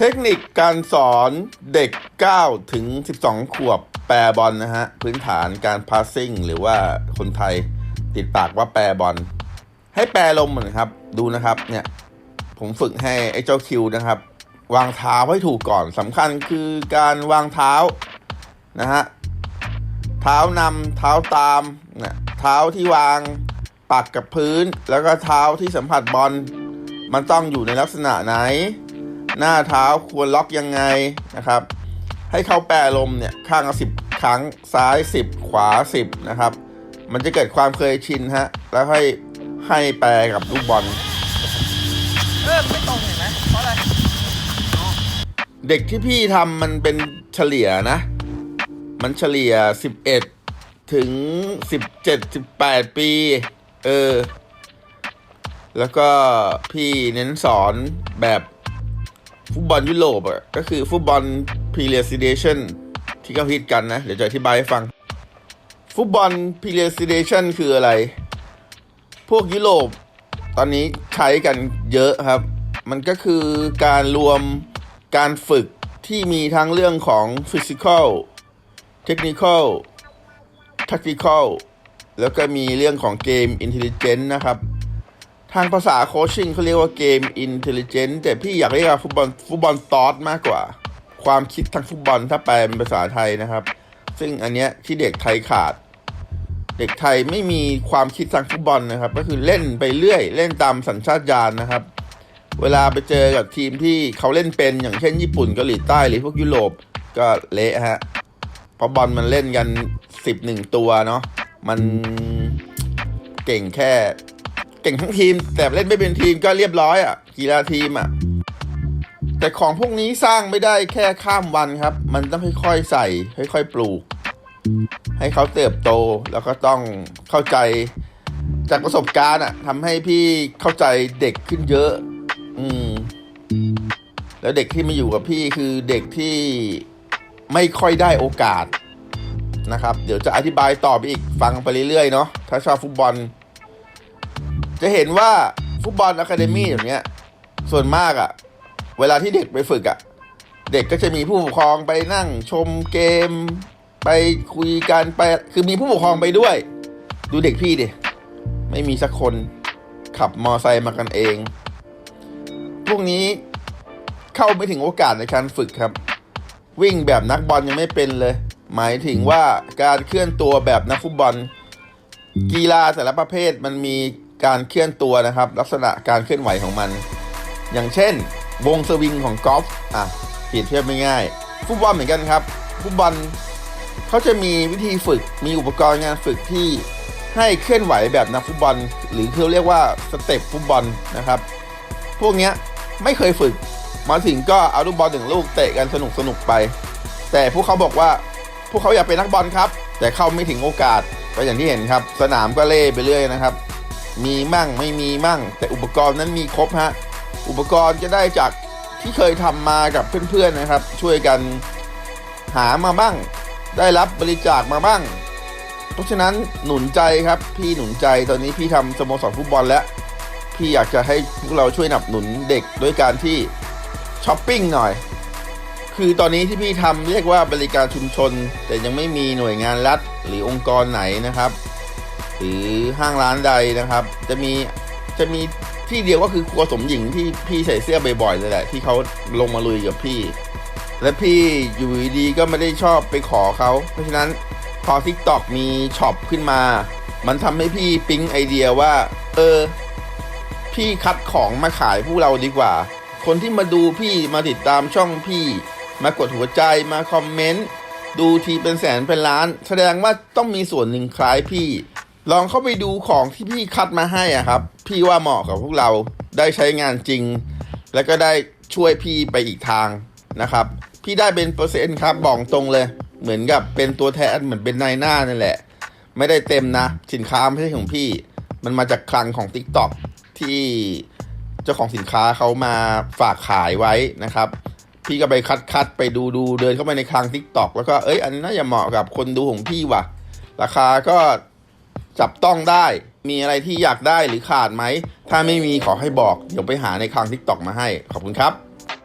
เทคนิคการสอนเด็ก 9 ถึง 12 ขวบแปรบอลนะฮะ พื้นฐานการพาสซิ่ง หรือว่าคนไทยติดปากว่าแปรบอล ให้แปรลมนะครับ ดูนะครับเนี่ย ผมฝึกให้ไอ้เจ้าคิวนะครับ วางเท้าให้ถูกก่อนสำคัญคือการวางเท้านะฮะ เท้านำเท้าตามนะเท้าที่วางปักกับพื้น แล้วก็เท้าที่สัมผัสบอลมันต้องอยู่ในลักษณะไหน หน้าเท้าควรล็อกยังไงนะครับ ให้เขาแปรลมเนี่ยข้างละสิบครั้งซ้าย 10 ขวา 10 นะครับ มันจะเกิดความเคยชินฮะ แล้วให้ให้แปรกับลูกบอล เออไม่ตรงเห็นไหมเพราะอะไร เด็กที่พี่ทำมันเป็นเฉลี่ยนะ มันเฉลี่ย 11 ถึง 17 18 ปี เออ แล้วก็พี่เน้นสอนแบบ ฟุตบอลยุโรปอะก็คือฟุตบอลพ r เ s ซิเดชันที่เขาฮิตกันนะ เดี๋ยวจะอธิบายให้ฟัง ฟุตบอลพ r เ s ซิเดชันคืออะไร พวกยุโรปตอนนี้ใช้กันเยอะครับ มันก็คือการรวมการฝึกที่มีทั้งเรื่องของ physical technical tactical แล้วก็มีเรื่องของเกม intelligent นะครับ ทางภาษาโคชชิ่งเขาเรียกว่าเกม intelligent แต่พี่อยากเรียกว่าฟุตบอลฟุตบอลตอสมากกว่า ความคิดทางฟุตบอลถ้าแปลเป็นภาษาไทยนะครับ ซึ่งอันเนี้ยที่เด็กไทยขาด เด็กไทยไม่มีความคิดทางฟุตบอลนะครับ ก็คือเล่นไปเรื่อย เล่นตามสัญชาตญาณนะครับ เวลาไปเจอกับทีมที่เขาเล่นเป็นอย่างเช่นญี่ปุ่นเกาหลีใต้หรือพวกยุโรปก็เละฮะเพราะบอลมันเล่นกันสิบหนึ่งตัวเนาะมันเก่งแค่ ก่งทั้งทีม แต่เล่นไม่เป็นทีมก็เรียบร้อยอะ่ะ กีฬาทีมอะ่ะ แต่ของพวกนี้สร้างไม่ได้แค่ข้ามวันครับ มันต้องค่อยๆใส่ ค่อยๆปลูก ให้เขาเติบโตแล้วก็ต้องเข้าใจจากประสบการณ์อะทำให้พี่เข้าใจเด็กขึ้นเยอะ อืม แล้วเด็กที่มาอยู่กับพี่คือเด็กที่ไม่ค่อยได้โอกาสนะครับ เดี๋ยวจะอธิบายต่อไปอีกฟังไปเรื่อยๆเนาะถ้าชอบฟุตบอล จะเห็นว่าฟุตบอลอะคาเดมี่อย่างเนี้ย ส่วนมากอะเวลาที่เด็กไปฝึกอะเด็กก็จะมีผู้ปกครองไปนั่งชมเกม ไปคุยกันไปคือมีผู้ปกครองไปด้วย ดูเด็กพี่ดิไม่มีสักคนขับมอไซค์มากันเอง พวกนี้เข้าไม่ถึงโอกาสในการฝึกครับ วิ่งแบบนักบอลยังไม่เป็นเลย หมายถึงว่าการเคลื่อนตัวแบบนักฟุตบอล กีฬาแต่ละประเภทมันมี การเคลื่อนตัวนะครับ ลักษณะการเคลื่อนไหวของมัน อย่างเช่น วงสวิงของกอล์ฟอะเปรียบเทียบไม่ง่าย ฟุตบอลเหมือนกันครับ ฟุตบอลเขาจะมีวิธีฝึกมีอุปกรณ์งานฝึกที่ให้เคลื่อนไหวแบบนักฟุตบอล หรือเขาเรียกว่าสเต็ปฟุตบอลนะครับ พวกนี้ไม่เคยฝึก มาถึงก็เอาลูกบอลหนึ่งลูกเตะกันสนุกสนุกไป แต่พวกเขาบอกว่าพวกเขาอยากเป็นนักบอลครับ แต่เข้าไม่ถึงโอกาสก็อย่างที่เห็นครับ สนามก็เล่ไปเรื่อยนะครับ มีมั่งไม่มีมั่ง แต่อุปกรณ์นั้นมีครบฮะอุปกรณ์จะได้จากที่เคยทำมากับเพื่อนๆนะครับ ช่วยกันหามาบ้าง ได้รับบริจาคมาบ้าง เพราะฉะนั้นหนุนใจครับพี่หนุนใจตอนนี้พี่ทำสโมสรฟุตบอลแล้ว พี่อยากจะให้พวกเราช่วยหนับหนุนเด็กด้วยการที่ช้อปปิ้งหน่อย คือตอนนี้ที่พี่ทำเรียกว่าบริการชุมชน แต่ยังไม่มีหน่วยงานรัฐหรือองค์กรไหนนะครับ หรือห้างร้านใดนะครับ จะมีจะมีที่เดียวก็คือครัวสมหญิงที่พี่ใส่เสื้อบ่อยๆเลยแหละที่เขาลงมาลุยกับพี่ และพี่อยู่ดีๆก็ไม่ได้ชอบไปขอเขา เพราะฉะนั้นพอ TikTok มีช็อปขึ้นมา มันทำให้พี่ปิ๊งไอเดียว่า เออ พี่คัดของมาขายผู้เราดีกว่า คนที่มาดูพี่มาติดตามช่องพี่ มากดหัวใจมาคอมเมนต์ดูทีเป็นแสนเป็นล้าน แสดงว่าต้องมีส่วนหนึ่งคล้ายพี่ ลองเข้าไปดูของที่พี่คัดมาให้อะครับ พี่ว่าเหมาะกับพวกเราได้ใช้งานจริง แล้วก็ได้ช่วยพี่ไปอีกทางนะครับ พี่ได้เป็นเปอร์เซ็นต์ครับบอกตรงเลย เหมือนกับเป็นตัวแทนเหมือนเป็นนายหน้านั่นแหละ ไม่ได้เต็มนะ สินค้าไม่ใช่ของพี่ มันมาจากคลังของ Tik t o อกที่เจ้าของสินค้าเขามาฝากขายไว้นะครับ พี่ก็ไปคัดคัดๆไปดูดูเดินเข้าไปในคลัง Tik t o อกแล้วก็เอ้ยอันนี้น่าจะเหมาะกับคนดูของพี่ว่ะ ราคาก็ จับต้องได้ มีอะไรที่อยากได้หรือขาดไหม ถ้าไม่มีขอให้บอก เดี๋ยวไปหาในคลังทิกตอกมาให้ ขอบคุณครับ